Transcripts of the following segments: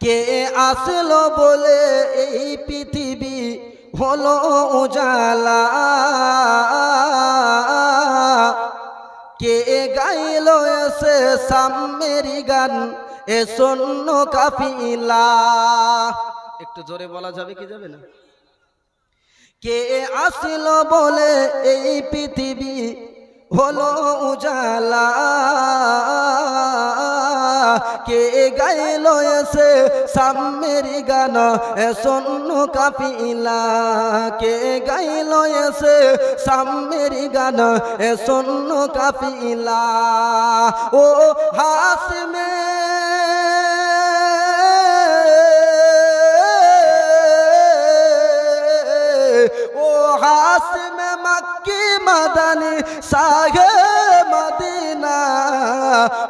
কে আসলো বলে এই পৃথিবী হলো উজালা? কে গাইল এসে সামেরি গান? এ শূন্য কাফিলা। একটু জোরে বলা যাবে কি যাবে না? কে আসলো বলে এই পৃথিবী হলো উজালা, কে গাইল এসে সামের গান? সন্ন কাপিলা কে গাইল এসে সামের গান? সন্ন কাপিলা ও হাসমে। ও হাসমে। মক্কি মাদানি সাগে মদিনা।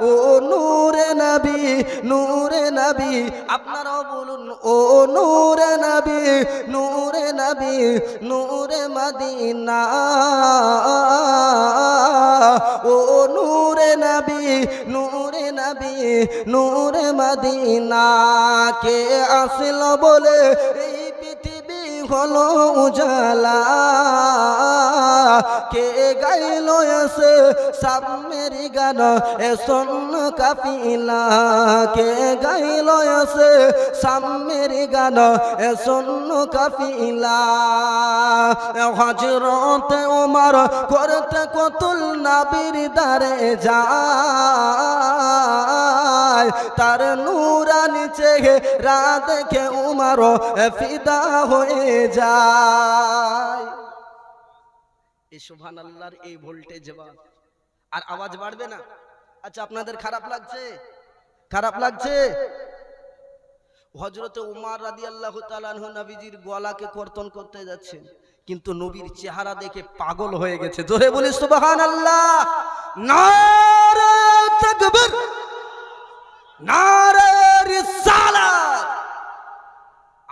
ও নূরে নবী নূরে নবী, আপনারাও বলুন, ও নূরে নবী নূরে নবী, নূরে মদিনা। ও নূরে নবী নূরে নবী, নূরে মদিনা। কে আসল বলে হলো উজালা। কে গাইল এসে সামের গান, এ সন্ন কাপিলা কে গাইল এসে সামের গান, এ সন্ন কাপিলা হজরতে ওমর করতে কতুল নাবির দারে যায়। তার নূরা নিচে রা দেখে উমার ফিদা হয়ে যায়। এই সুবহান আল্লাহর এই ভোল্টেজ আর আওয়াজ বাড়বে না? আচ্ছা আপনাদের খারাপ লাগছে? খারাপ লাগছে? হজরতে উমার রাদি আল্লাহ তালানহু নবীজির গলাকে কর্তন করতে যাচ্ছেন। কিন্তু নবীর চেহারা দেখে পাগল হয়ে গেছে। জোরে বলি সুবাহান আল্লাহ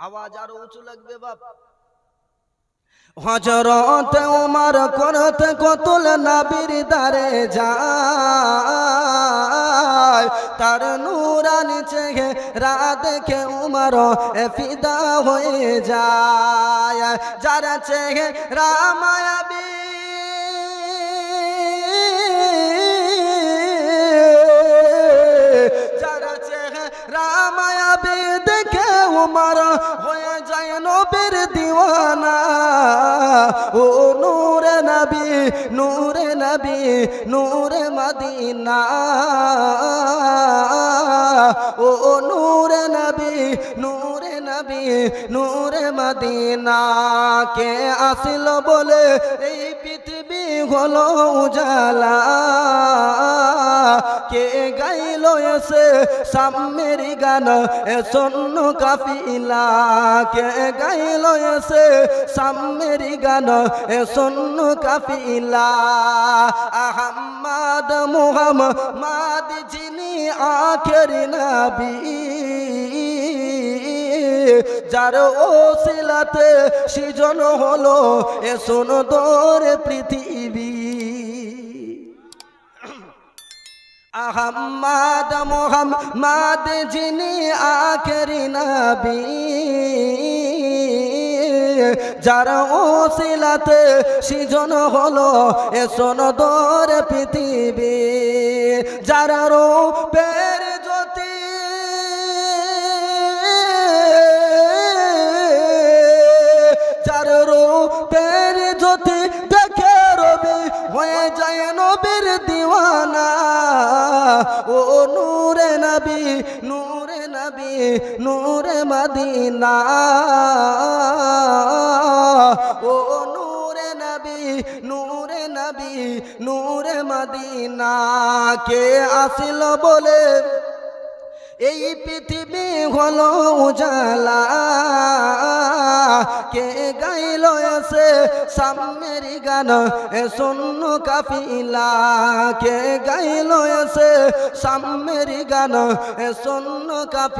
আওয়াজ আরও উঁচু লাগবে বাপ। হজরত উমার করতে কতুল নাবির দারে যায়। তার নূরা নিচে রা দেখে উমার এ ফিদা হয়ে যায়। যারা চেহে রামায়াবী যারা চেহে রামায়াবী দেখে উমার হয়ে যায় দিওয়ানা ও নূরে নবী নূরে নবী, নূরে মদিনা। ও নূরে নবী নূরে নবী, নূরে মদিনা। কে আসিল বলে এই পৃথিবী হলো উজালা। কে গাইল এসে সামের গান, এ সন্ন কাপিলা কে গাইল এসে সামের গান, এ সন্ন কাপিলা আহম্মদ মুহাম্মদ যিনি আখের নবী। যার ওসিলাতে সৃজন হলো, এ সুন্দর পৃথিবী। আহম্মদ মোহাম্মদ, যিনি আখেরি নবী। যার ওসিলাতে সৃজন হলো, এ সোনদর পৃথিবী। যার রূপের নবীর দিওয়ানা। ও নূরে নবী নূরে নবী, নূরে মদিনা। ও নূরে নবী নূরে নবী, নূরে মদিনা। কে আসিল বলে এই পৃথিবী হলো উজালা। কে গাইল এসে সামনের গান, এ শূন্য কাপিলা কে গাইল এসে সামনের গান, এ শূন্য কাপি